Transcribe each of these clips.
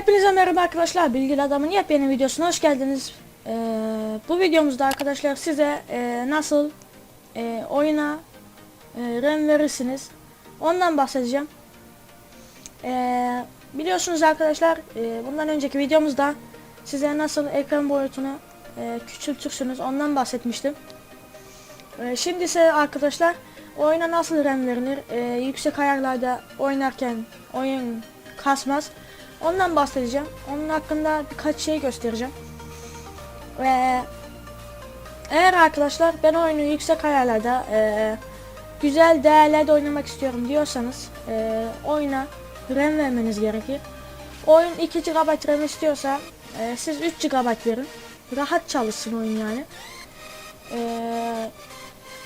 Hepinize merhaba arkadaşlar. Bilgili Adam'ın yepyeni videosuna hoş geldiniz. Ee, bu videomuzda arkadaşlar size e, nasıl e, oyuna e, RAM verirsiniz ondan bahsedeceğim. E, biliyorsunuz arkadaşlar e, bundan önceki videomuzda size nasıl ekran boyutunu e, küçültürsünüz ondan bahsetmiştim. E, şimdi ise arkadaşlar oyuna nasıl RAM verilir e, yüksek ayarlarda oynarken oyun kasmaz. Ondan bahsedeceğim. Onun hakkında birkaç şey göstereceğim. Ee, eğer arkadaşlar ben oyunu yüksek ayarlarda e, güzel değerlerde oynamak istiyorum diyorsanız e, oyuna RAM vermeniz gerekir. Oyun 2 GB RAM istiyorsa e, siz 3 GB verin. Rahat çalışsın oyun yani. E,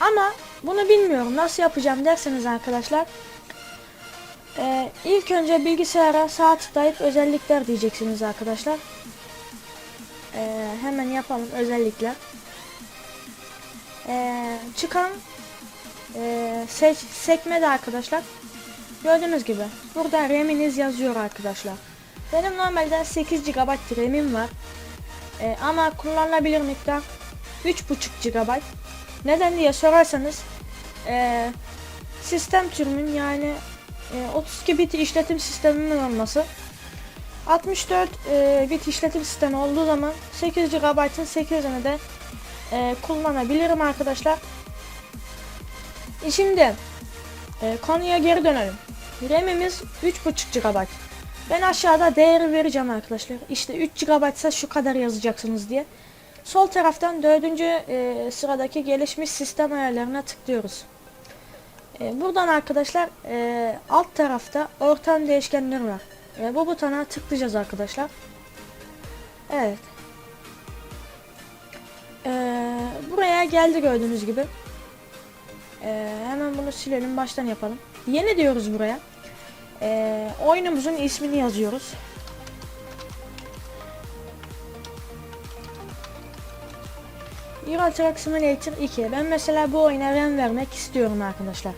ama bunu bilmiyorum nasıl yapacağım derseniz arkadaşlar ee, ilk önce bilgisayara sağ tıklayıp özellikler diyeceksiniz arkadaşlar. Ee, hemen yapalım özellikler. Ee, çıkan e, seç, sekmede arkadaşlar. Gördüğünüz gibi burada RAM'iniz yazıyor arkadaşlar. Benim normalde 8 GB RAM'im var. Ee, ama kullanılabilir miktar 3.5 GB. Neden diye sorarsanız e, sistem türümün yani e, 32 bit işletim sisteminin olması 64 e, bit işletim sistemi olduğu zaman 8 GB'ın 8'ini de e, kullanabilirim arkadaşlar. E şimdi konuya geri dönelim. RAM'imiz 3.5 GB. Ben aşağıda değeri vereceğim arkadaşlar. İşte 3 GB ise şu kadar yazacaksınız diye. Sol taraftan dördüncü e, sıradaki gelişmiş sistem ayarlarına tıklıyoruz. E, buradan arkadaşlar e, alt tarafta ortam değişkenleri var. E, bu butona tıklayacağız arkadaşlar. Evet. E, buraya geldi gördüğünüz gibi. E, hemen bunu silelim baştan yapalım. Yeni diyoruz buraya. E, oyunumuzun ismini yazıyoruz. Euro Truck Simulator 2. Ben mesela bu oyuna RAM vermek istiyorum arkadaşlar.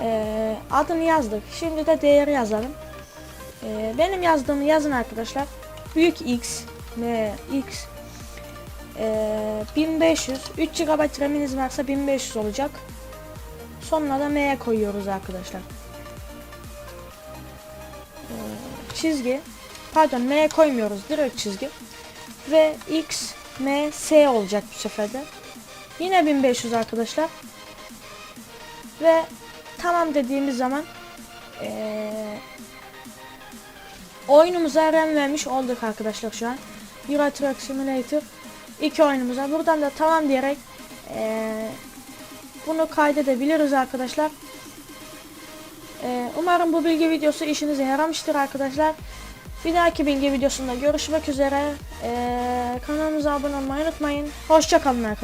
Ee, adını yazdık. Şimdi de değeri yazalım. Ee, benim yazdığımı yazın arkadaşlar. Büyük X, M, X, ee, 1500. 3 GB RAM'iniz varsa 1500 olacak. Sonuna da M'ye koyuyoruz arkadaşlar. Ee, çizgi. Pardon M'ye koymuyoruz. Direkt çizgi. Ve X, M, S olacak bu sefer de. Yine 1500 arkadaşlar. Ve tamam dediğimiz zaman ee, oyunumuza RAM vermiş olduk arkadaşlar şu an. Euro Truck Simulator 2 oyunumuza. Buradan da tamam diyerek ee, bunu kaydedebiliriz arkadaşlar. Ee, umarım bu bilgi videosu işinize yaramıştır arkadaşlar. Bir dahaki bilgi videosunda görüşmek üzere. Ee, kanalımıza abone olmayı unutmayın. Hoşçakalın arkadaşlar.